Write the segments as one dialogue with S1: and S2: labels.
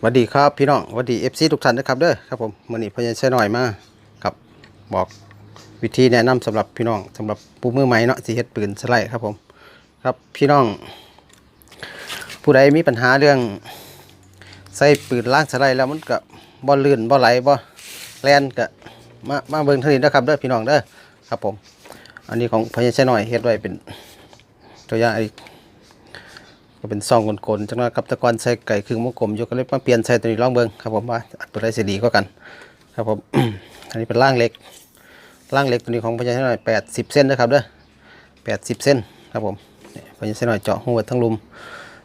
S1: สวัสดีครับพี่น้องสวัสดีเอฟซีทุกท่านนะครับเด้อครับผมมื่อนี้พยัญชนะหน่อยมากับบอกวิธีแนะนำสำหรับพี่น้องสำหรับผู้มือใหม่เนาะสิเฮ็ดปืนสไลด์ครับผมครับพี่น้อง ผู้ใดมีปัญหาเรื่องใส่ปืนล่างสไลด์แล้วมันก็บ่ลื่นบ่ไหลบ่แลนก็มามาเบิ่งทานี้นะครับเด้อพี่น้องเด้อครับผม อันนี้ของพยัญชนะหน่อยเฮ็ดไว้เป็นตัวอย่างอีก ก็เป็นซองกลนๆจังนะครับตะกอนใส่ไก่ครึ่งวงกลมยู่ก็เลยมาเปลี่ยนใส่ตัวนี้ลองเบิ่งครับผมว่าตัวใดสิดีกว่ากัน ครับผมอันนี้เป็นร่างเล็กร่างเล็กตัวนี้ของพญานาคหน่อยแปดสิบเส้นนะครับเด้อแปดสิบเส้นครับผมพญานาคหน่อยเจาะหัวทั้งลุม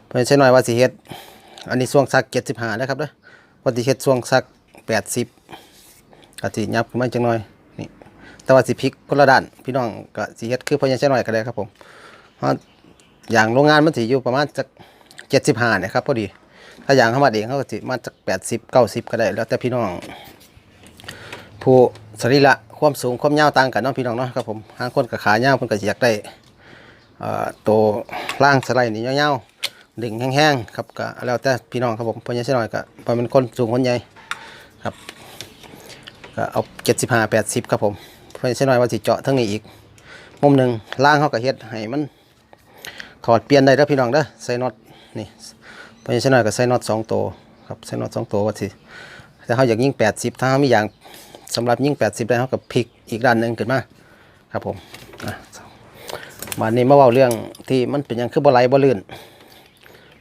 S1: พญานาคหน่อยว่าสิเฮ็ดอันนี้ช่วงซักเจ็ดสิบห้านะครับเด้อว่าสิเฮ็ดช่วงซักแปดสิบก็สิยับขึ้นมาจังหน่อยนี่แต่ว่าสิพลิกคนละด้านพี่น้องก็สิเฮ็ดคือพญานาคหน่อยก็ได้ครับผมเพราะ อย่างโรงงานมันสิอยู่ประมาณสักเจ็ดสิบห้าเนี่ยครับพอดี ถ้าอย่างเข้ามาเองเขาก็สิมาจากแปดสิบเก้าสิบก็ได้ แล้วแต่พี่น้อง ผู้สรีระความสูงความยาวต่างกันเนาะพี่น้องเนาะครับผมหางคนกับขายาวเพิ่นก็สิอยากได้ตัวล่างสไลด์นี่ยาวๆดึงแห้งๆครับก็แล้วแต่พี่น้องครับผมเพราะยังหน่อยก็เพราะมันคนสูงคนใหญ่ครับก็เอาเจ็ดสิบห้าแปดสิบครับผมเพราะยังหน่อยว่าสิเจาะทั้งนี้อีกมุมหนึ่งล่างเขาก็เฮ็ดให้มัน ถอดเปลี่ยนได้เด้อพี่น้องเด้อใส่น็อตนี่พราะฉะก็ใส่น็อตสองตัวครับใส่น็อตสองตัวว่าสิถ้าเขาอยากยิ่งแปดสิบถ้าเขามีอย่างสำหรับยิ่งแปดสิบได้เขาก็พลิกอีกด้านหนึ่งขึ้นมาครับผมอะมานี้มาเว้าเรื่องที่มันเป็นยังคือบ่ไหลบ่ลื่น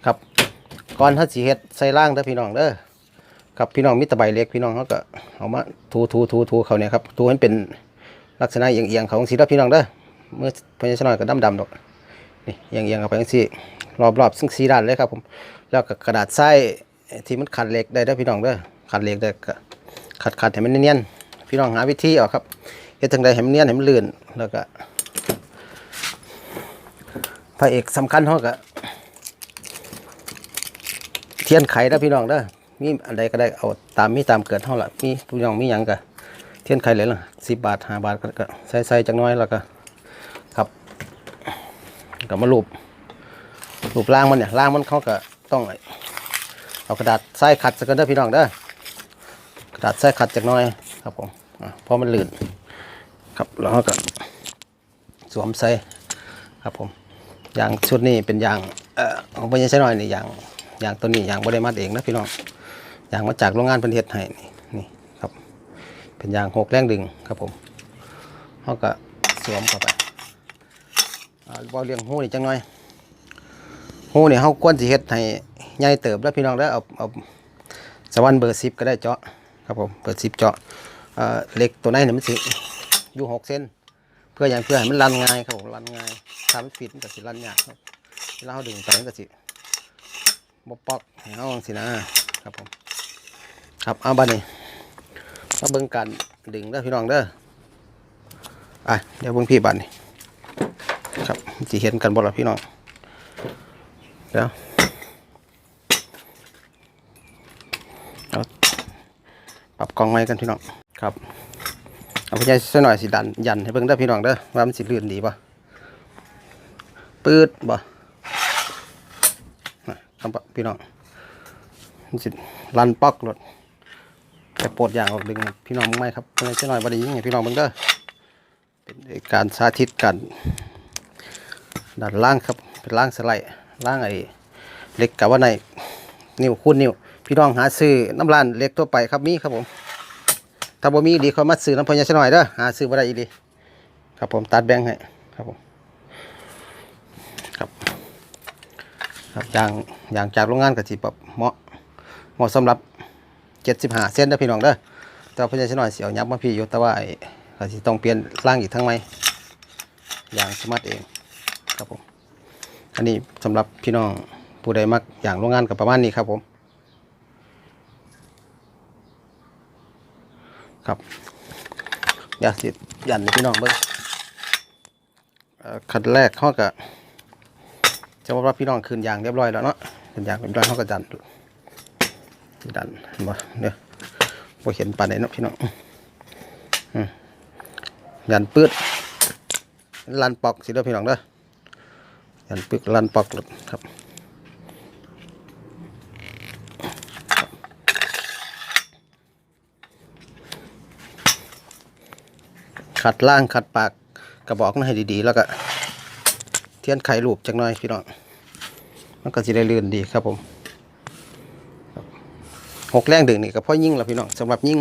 S1: ครับก่อนถ้าสิเฮ็ดใส่ล่างเด้อพี่น้องเด้อครับพี่น้องมีตะไบเล็กพี่น้องเขาก็เอามาถูถูถูถูเขาเนี่ยครับถูให้มันเป็นลักษณะเอียงๆของสีเด้อพี่น้องเด้อเมื่อพราะฉะก็ดำๆดอก นี่เอียงๆเข้าไปจังซี่รอบๆซึ่งสีด้านเลยครับผมแล้วก็กระดาษทรายที่มันขัดเหล็กได้ด้อพี่น้องเด้อขัดเหล็กได้ก็ขัดขัดให้มันเนียนๆพี่น้องหาวิธีเอาครับเฮ็ดจังไดให้มันเนียนให้มันลื่นแล้วก็พระเอกสำคัญเฮาก็เทียนไขเด้พี่น้องเด้อมีอันใดก็ได้เอาตามมีตามเกิดเฮาละมีพี่น้องมีหยังก็เทียนไขเลยล่ะ10บาท5บาทก็ก็ใส่จักหน้อยแล้วก็ ก็มาลูบลูบล่างมันเนี่ยล่างมันเขาก็ต้องเอากระดาษทรายขัดสักกันเด้อพี่น้องเด้อกระดาษทรายขัดจากน้อยครับผมเพราะมันลื่นครับแล้วก็สวมใส่ครับผมยางชุดนี้เป็นยางเออของพญาใช้หน้อยนี่ยางยางตัวนี้ยางบริมาตรเองนะพี่น้องยางมาจากโรงงานเพันเทศให้นี่นี่ครับ เป็นยางหกแรงดึงครับผมเขาก็สวมเข้าไปอ่ บ่เลี้ยงหูนี่จังหน่อยหูนี่เฮาควรสิเฮ็ดให้ใหญ่เติบแล้วพี่น้องแล้วเอาเอาสวรรค์เบอร์10ก็ได้เจาะครับผมเบอร์10เจาะเอ่อเหล็กตัวไหนเนี่ยมันสิอยู่6เซนเพื่ออย่างเพื่อให้มันรันง่ายครับผมรันง่ายถ้ามันฟิตมันก็สิรันยากครับเวลาเฮาดึงไปมันก็สิบ่ปอกให้เฮาจังซี่นะครับผมครับเอาบัดนี้มาเบิ่งการดึงเด้อพี่น้องเด้ออะเดี๋ยวเบิ่งพี่บัดนี้ครับ จะเห็นกันบ่ล่ะพี่น้องเดี๋ยวปรับกล้องไว้กันพี่น้องครับเอาไปใช้สักหน่อยสิดันยันให้เบิ่งเด้พี่น้องเด้อว่ามันสิลื่นดีป่ะปืดบ่นะครับพี่น้องมันสิลันปอกรถแต่ปวดอย่างออกดึงพี่น้องมึงไหมครับเพื่อนสักหน่อยบ่ได้ยิงให้พี่น้องเบิ่งเด้อเป็นการสาธิตกัน ด้านล่างครับเป็นล่างสไลด์ล่างไอ้เหล็กกับว่าในนิ้วคูณนิ้วพี่น้องหาซื้อน้ำร้านเล็กทั่วไปครับมีครับผมถ้าบ่มีดีเขามาซื้อน้ำพญาชน่อยเด้อหาซื้อบ่ได้อีดีครับผมตัดแบ่งให้ครับผมครับครับอย่างอย่างจากโรงงานก็สิแบบเหมาะเหมาะสำหรับ75เส้นเด้อพี่น้องเด้อแต่พญาชน่อยสิเอายับมาพี่อยู่แต่ว่าไอ้ก็สิต้องเปลี่ยนล่างอีกทั้งไหมอย่างสมัติเอง ครับผม อันนี้สำหรับพี่น้องผู้ใดมักอย่างโรงงานกับประมาณนี้ครับผม ครับอยากสิยันให้พี่น้องเบิ้งขั้นแรกเขาก็จะว่าพี่น้องคืนยางเรียบร้อยแล้วเนาะคืนยางเรียบร้อยเขาก็ดันดันเห็นบ่เนี่ยพอเห็นปานไหนเนาะพี่น้องอยันปื้ดลันปอกสิเด้อพี่น้องเด้อ ยันปึกลั่นปอกหลุดครับขัดล่างขัดปากกระบอกนะให้ดีๆ แล้วก็ เทียนไข่ลูบจังน่อยพี่น้องมันก็จะได้ลื่นดีครับผมหกแรงดึงนี่ก็พ่อยิ่งละพี่น้องสำหรับยิ่ง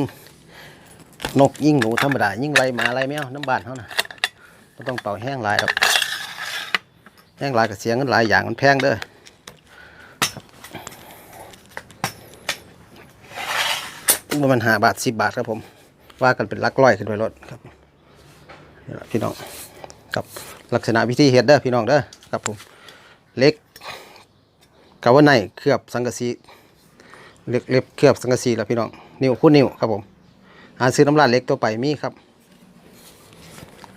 S1: นกยิ่งหนูธรรมดายิ่งไรมาไรแมวน้ำบานเขานะ่ะต้องเป่าแห้งลายครับ ห้งหลายกับเสียงกันหลายอย่างมันแพงเด้อครับมันหาบาทสิบบาทครับผม ว่ากันเป็นลักร้อยขึ้นไปรถครับนี่ละพี่น้องกับลักษณะวิธีเฮ็ดเด้อพี่น้องเด้อครับผมเล็กกาวาไนเคลือบสังกะสีเล็กเล็บเคลือบสังกะสีแล้วพี่น้องนิ้วคู่นิ้วครับผมหาซื้อน้ำร้านเล็กตัวไปมีครับ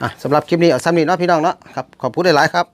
S1: อะสำหรับคลิปนี้เอาซ้ำนี้เนาะพี่น้องเนาะครับขอบคุณหลายๆครับ